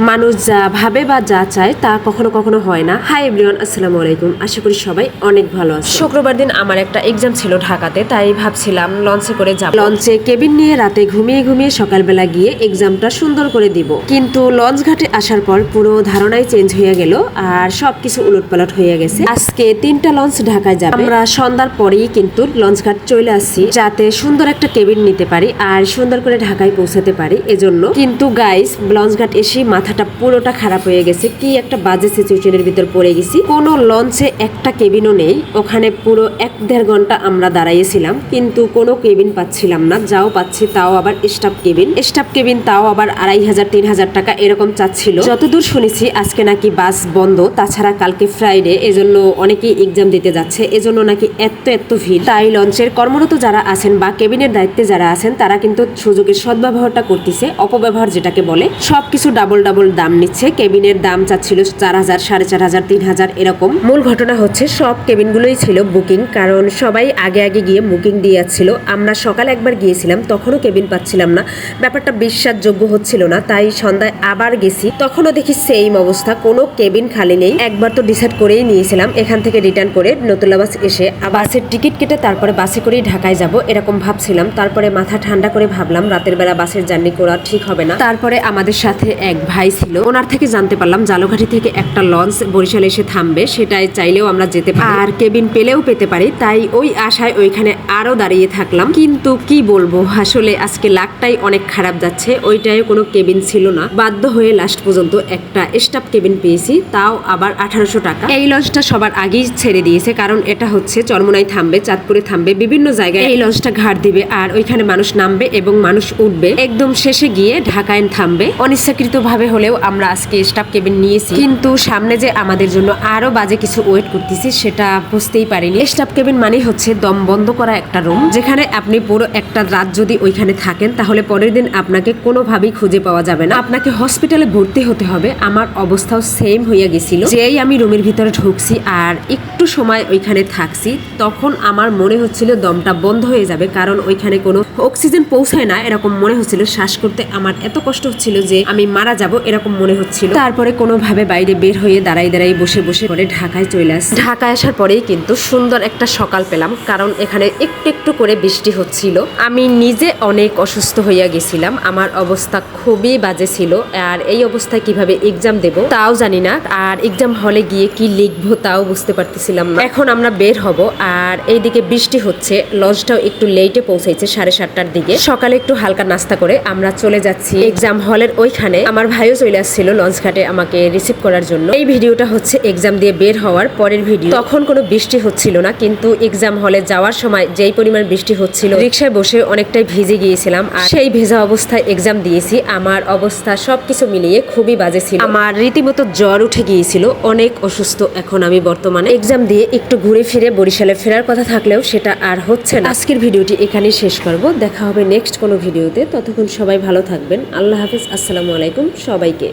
মানুষ যা ভাবে বা যা চায় তা কখনো কখনো হয় না। হাই এভরিওয়ান আসসালামু আলাইকুম। আশা করি সবাই অনেক ভালো আছে শুক্রবার দিন আমার একটা এক্সাম ছিল ঢাকাতে তাই ভাবছিলাম লঞ্চে করে যাব। লঞ্চে কেবিন নিয়ে রাতে ঘুমিয়ে ঘুমিয়ে সকালবেলা গিয়ে এক্সামটা সুন্দর করে দিব। কিন্তু লঞ্চ ঘাটে আসার পর পুরো ধারণাই চেঞ্জ হয়ে গেল আর সবকিছু উলটপালট হয়ে গেছে। আজকে তিনটা লঞ্চ ঢাকায় যাবে। আমরা সন্ধ্যার পরেই কিন্তু লঞ্চ ঘাট চলে আসছি যাতে সুন্দর একটা কেবিন নিতে পারি আর সুন্দর করে ঢাকায় পৌঁছাতে পারি এজন্য। কিন্তু গাইস লঞ্চ ঘাট এসে মাথাটা পুরোটা খারাপ হয়ে গেছে। কি একটা বাজে সিচুয়েশনের ভিতর পড়ে গেছি। কোনো লঞ্চে একটা কেবিনও নেই। ওখানে পুরো এক দেড় ঘণ্টা আমরা দাঁড়াইয়েছিলাম। কিন্তু কোনো কেবিন পাচ্ছিলাম না। যাও পাচ্ছি তাও আবার স্টাফ কেবিন স্টাফ কেবিন তাও আবার আড়াই হাজার, তিন হাজার টাকা এরকম চাচ্ছিল। যতদূর শুনেছি, আজকে নাকি বাস বন্ধ। তাছাড়া কালকে ফ্রাইডে এজন্য অনেকেই এক্সাম দিতে যাচ্ছে। এজন্য নাকি এত এত ভিড়। তাই লঞ্চের কর্মরত যারা আছেন বা কেবিনের দায়িত্বে যারা আছেন, তারা কিন্তু সুযোগের সদ্ব্যবহারটা করতেছে। অপব্যবহার যেটাকে বলে, সবকিছু ডাবল ডাবল দাম নিচ্ছে, কেবিনের দাম চাচ্ছিল চার হাজার, সাড়ে চার হাজার, তিন হাজার এরকম। মূল ঘটনা হচ্ছে সব কেবিনগুলোই ছিল বুকিং, কারণ সবাই আগে আগে গিয়ে বুকিং দিয়ে যাচ্ছিল আমরা সকালে একবার গিয়েছিলাম, তখনও কেবিন পাচ্ছিলাম না। ব্যাপারটা বিশ্বাসযোগ্য হচ্ছিল না, তাই সন্ধ্যায় আবার গেছি। তখনও দেখি সেম অবস্থা, কোনো কেবিন খালি নেই। একবার তো ডিসাইড করেই নিয়েছিলাম, এখান থেকে রিটার্ন করে নতুলা বাস এসে বাসের টিকিট কেটে তারপরে বাসে করেই ঢাকায় যাব এরকম ভাবছিলাম। তারপরে মাথা ঠান্ডা করে ভাবলাম, রাতের বেলা বাসের জার্নি করা ঠিক হবে না। তারপরে আমাদের সাথে এক ভাই ছিল। ওনার থেকে জানতে পারলাম জালঘাটি থেকে একটা লঞ্চ বরিশালে এসে থামবে, সেটাই চাইলেও আমরা যেতে পারি। আর কেবিন পেলেও পেতে পারি, তাই ওই আশায় ওইখানে আরও দাঁড়িয়ে থাকলাম। কিন্তু কি বলব, আসলে আজকে লাকটাই অনেক খারাপ যাচ্ছে ওইটাই কোনো কেবিন ছিল না। বাধ্য হয়ে লাস্ট পর্যন্ত একটা স্টাফ কেবিন পেয়েছি, তাও আবার আঠারোশো টাকা। এই লঞ্চটা সবার আগেই ছেড়ে দিয়েছে, কারণ এটা হচ্ছে চরমোনাই থামবে, চাঁদপুরে থামবে, বিভিন্ন জায়গায় এই লঞ্চটা ঘাট দিবে, আর ওইখানে মানুষ নামবে এবং মানুষ উঠবে। একদম শেষে গিয়ে ঢাকায় থামবে। অনিচ্ছাকৃত ভাবে হলেও আমরা আজকে স্টাফ কেবিন নিয়েছি। কিন্তু সামনে যে আমাদের জন্য আরও বাজে কিছু ওয়েট করতেছি, সেটা বুঝতেই পারিনি। স্টাফ কেবিন মানে হচ্ছে দম বন্ধ করা একটা রুম যেখানে আপনি পুরো একটা রাত যদি ওইখানে থাকেন, তাহলে পরের দিন আপনাকে কোনোভাবেই খুঁজে পাওয়া যাবে না। আপনাকে হসপিটালে ভর্তি হতে হবে। আমার অবস্থাও সেম হইয়া গেছিল। যেই আমি রুমের ভিতরে ঢুকছি আর একটু সময় ওইখানে থাকছি, তখন আমার মনে হচ্ছিল দমটা বন্ধ হয়ে যাবে, কারণ ওইখানে কোনো অক্সিজেন পৌঁছায় না, এরকম মনে হচ্ছিল। শ্বাস করতে আমার এত কষ্ট হচ্ছিল যে আমি মারা যাব এরকম মনে হচ্ছিল। তারপরে কোনোভাবে বাইরে বের হয়ে দাঁড়াই দাঁড়াই বসে বসে করে ঢাকায় চলে আস ঢাকায় আসার পরেই কিন্তু সুন্দর একটা সকাল পেলাম, কারণ এখানে একটু একটু করে বৃষ্টি হচ্ছিল। আমি নিজে অনেক অসুস্থ হইয়া গেছিলাম, আমার অবস্থা খুবই বাজে ছিল। আর এই অবস্থায় কীভাবে এক্সাম দেব তাও জানি না, আর এক্সাম হলে গিয়ে কি লিখব তাও বুঝতে পারতেছিলাম না। এখন আমরা বের হব, আর এইদিকে বৃষ্টি হচ্ছে লঞ্চটাও একটু লেটে পৌঁছেছে সাড়ে সাতটার দিকে। সকালে একটু হালকা নাস্তা করে আমরা চলে যাচ্ছি এক্সাম হলের ওইখানে। আমার ভাইও চলে আসছিল লঞ্চ ঘাটে আমাকে রিসিভ করার জন্য। এই ভিডিওটা হচ্ছে এক্সাম দিয়ে বের হওয়ার পরের ভিডিও। তখন কোনো বৃষ্টি হচ্ছিল না, কিন্তু এক্সাম হলে যাওয়ার সময় যেই পরিমাণ বৃষ্টি হচ্ছিল, রিক্সায় বসে অনেকটাই ভিজে গিয়েছিলাম আর সেই ভেজা অবস্থায় এক্সাম দিয়েছি। আমার অবস্থা সবকিছু মিলিয়ে খুবই বাজে ছিল। আমার রীতিমতো জ্বর উঠে গিয়েছিল, অনেক অসুস্থ এখন আমি বর্তমানে। এক্সাম দিয়ে একটু ঘুরে ফিরে বরিশালে ফেরার কথা থাকলেও সেটা আর হচ্ছে না। আজকের ভিডিওটি এখানেই শেষ করব। দেখা হবে নেক্সট কোনো ভিডিওতে। ততক্ষণ সবাই ভালো থাকবেন। আল্লাহ হাফিজ। আসসালামু আলাইকুম। সবাইকে